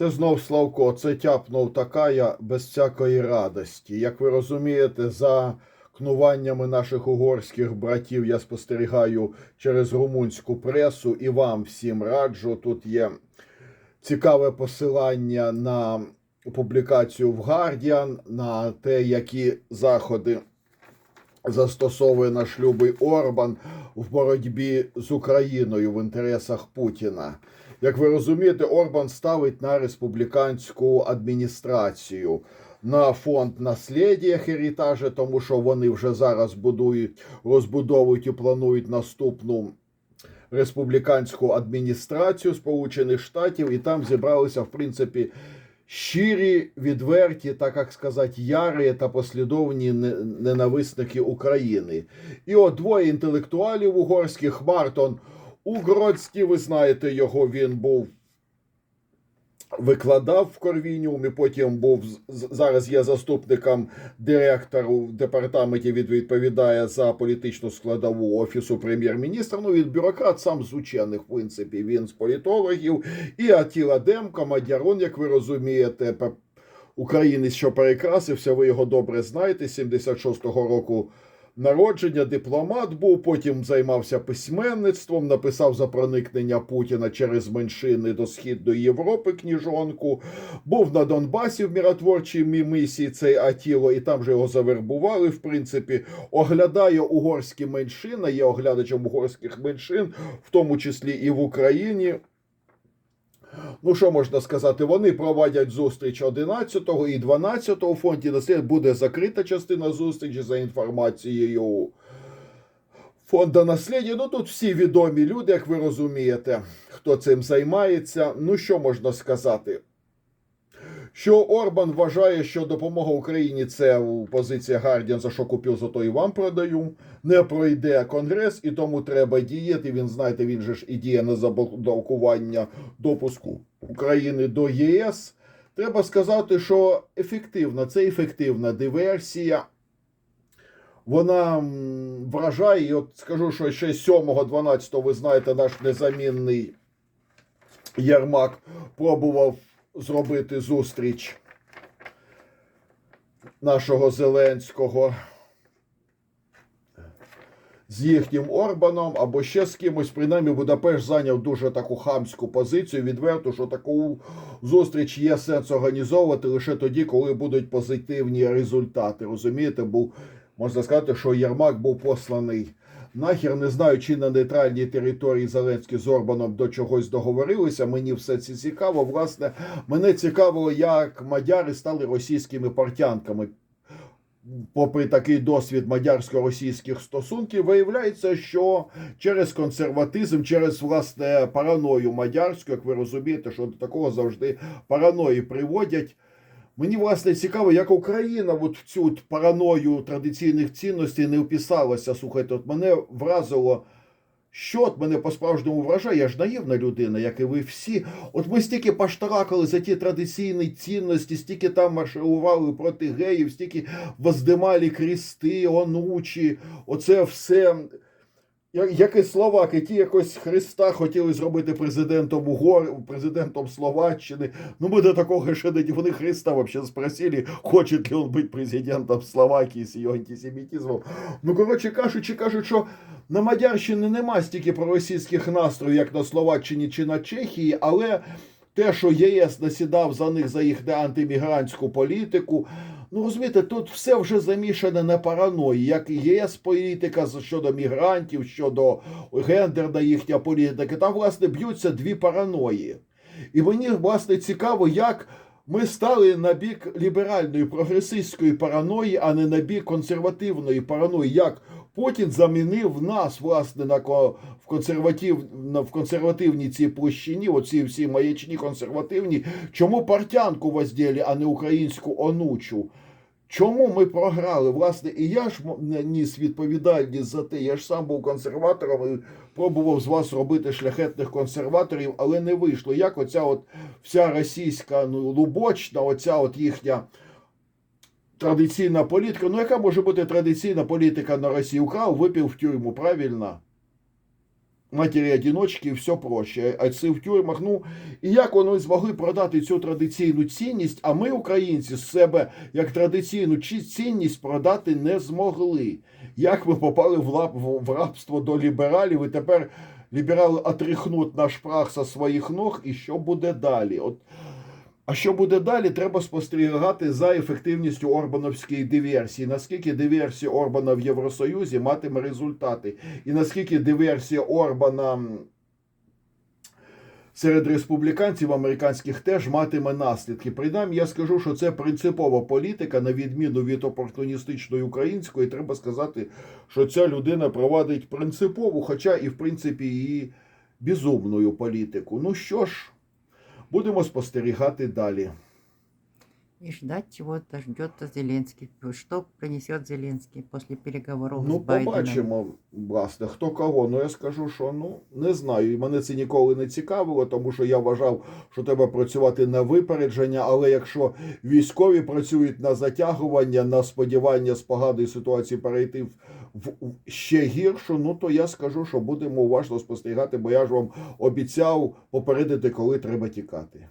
Це знов Славко, це тяпнув такая без всякої радості. Як ви розумієте, за кнуваннями наших угорських братів я спостерігаю через румунську пресу і вам всім раджу. Тут є цікаве посилання на публікацію в Guardian, на те, які заходи застосовує наш любий Орбан в боротьбі з Україною в інтересах Путіна. Як ви розумієте, Орбан ставить на республіканську адміністрацію. На фонд наслідя Херітажа, тому що вони вже зараз будують, розбудовують і планують наступну республіканську адміністрацію Сполучених Штатів, і там зібралися, в принципі, щирі, відверті, так як сказати, ярі та послідовні ненависники України. І от двоє інтелектуалів угорських Мартон Угродський, ви знаєте його, він був. Викладав в Корвініумі, потім був зараз є заступником директору департаменті. Він відповідає за політичну складову офісу прем'єр-міністра. Ну він бюрократ, сам з учених, в принципі. Він з політологів. І Атіла Демко, Мадярон, як ви розумієте, українець, що перекрасився. Ви його добре знаєте. 76-го року народження, дипломат був, потім займався письменництвом, написав за проникнення Путіна через меншини до Східної Європи книжонку, був на Донбасі в міротворчій місії цей Атіло, і там же його завербували. В принципі, оглядає угорські меншини, є оглядачем угорських меншин, в тому числі і в Україні. Ну, що можна сказати? Вони проводять зустріч 11 і 12 у фонді наслід Буде закрита частина зустрічі за інформацією фонду наслідя. Ну тут всі відомі люди, як ви розумієте, хто цим займається. Ну, що можна сказати? Що Орбан вважає, що допомога Україні це позиція Гардіан, за що купив, за то і вам продаю. Не пройде конгрес, і тому треба діяти. Він знаєте, він же ж і діє на заблокування допуску України до ЄС. Треба сказати, що ефективна, це ефективна диверсія. Вона вражає. І от скажу, що ще 7-12 ви знаєте, наш незамінний Єрмак пробував зробити зустріч нашого Зеленського з їхнім Орбаном або ще з кимось. Принаймні, Будапешт зайняв дуже таку хамську позицію, відверту, що таку зустріч є сенс організовувати лише тоді, коли будуть позитивні результати. Розумієте, був можна сказати, що Єрмак був посланий. Нахер не знаю, чи на нейтральній території Зеленський з Орбаном до чогось договорилися. Мені все це цікаво. Власне, мене цікавило, як мадяри стали російськими портянками. Попри такий досвід мадярсько-російських стосунків, виявляється, що через консерватизм, через власне параною мадярську, як ви розумієте, що до такого завжди параної приводять. Мені власне цікаво, як Україна от в цю от параною традиційних цінностей не вписалася. Слухайте, от мене вразило, що от мене по-справжньому вражає, я ж наївна людина, як і ви всі. От ми стільки паштаракали за ті традиційні цінності, стільки там марширували проти геїв, стільки воздималі крісти, онучі, оце все. Як, і словаки, ті якось Христа хотіли зробити президентом Угор, президентом Словаччини. Ну, ми до такого ще не вони Христа вообще спросили, хоче ли він бути президентом Словакії з його антисемітизмом. Ну, коротше кажучи, кажуть, що на Мадярщині нема стільки проросійських настроїв, як на Словаччині чи на Чехії, але те, що ЄС насідав за них за їх антимігрантську політику. Ну, розумієте, тут все вже замішане на параної, як і ЄС політика щодо мігрантів, щодо гендерна їхня політика. Там, власне, б'ються дві параної. І мені, власне, цікаво, як ми стали на бік ліберальної прогресистської параної, а не на бік консервативної параної. Як Путін замінив нас, власне, на в консерватив, в консервативній цій площині, оці всі маячні консервативні. Чому партянку возділи, а не українську онучу? Чому ми програли? Власне, і я ж ніс відповідальність за те. Я ж сам був консерватором і пробував з вас робити шляхетних консерваторів, але не вийшло. Як оця от вся російська ну, лубочна, оця от їхня традиційна політика. Ну, яка може бути традиційна політика на Росії? Украв, випив в тюрму, правильно? Матері одіночки і все проще. А це в тюрмах. Ну і як вони змогли продати цю традиційну цінність? А ми, українці, з себе як традиційну цінність продати не змогли. Як ми попали в, лап, в, рабство до лібералів, і тепер ліберали отряхнуть наш прах со своїх ног, і що буде далі? От а що буде далі, треба спостерігати за ефективністю Орбановської диверсії. Наскільки диверсія Орбана в Євросоюзі матиме результати, і наскільки диверсія Орбана серед республіканців американських теж матиме наслідки. Принаймні, я скажу, що це принципова політика, на відміну від опортуністичної української. Треба сказати, що ця людина провадить принципову, хоча і в принципі і безумною політику. Ну що ж. Будемо спостерігати далі. И ждать чего-то ждет Зеленский. Что принесет Зеленский после переговоров Ну, с Байденом? побачимо, власне, хто кого. Ну я скажу, що ну не знаю. І мене це ніколи не цікавило, тому що я вважав, що треба працювати на випередження. Але якщо військові працюють на затягування, на сподівання з поганої ситуації перейти в, в, в ще гіршу, ну то я скажу, що будемо уважно спостерігати, бо я ж вам обіцяв попередити, коли треба тікати.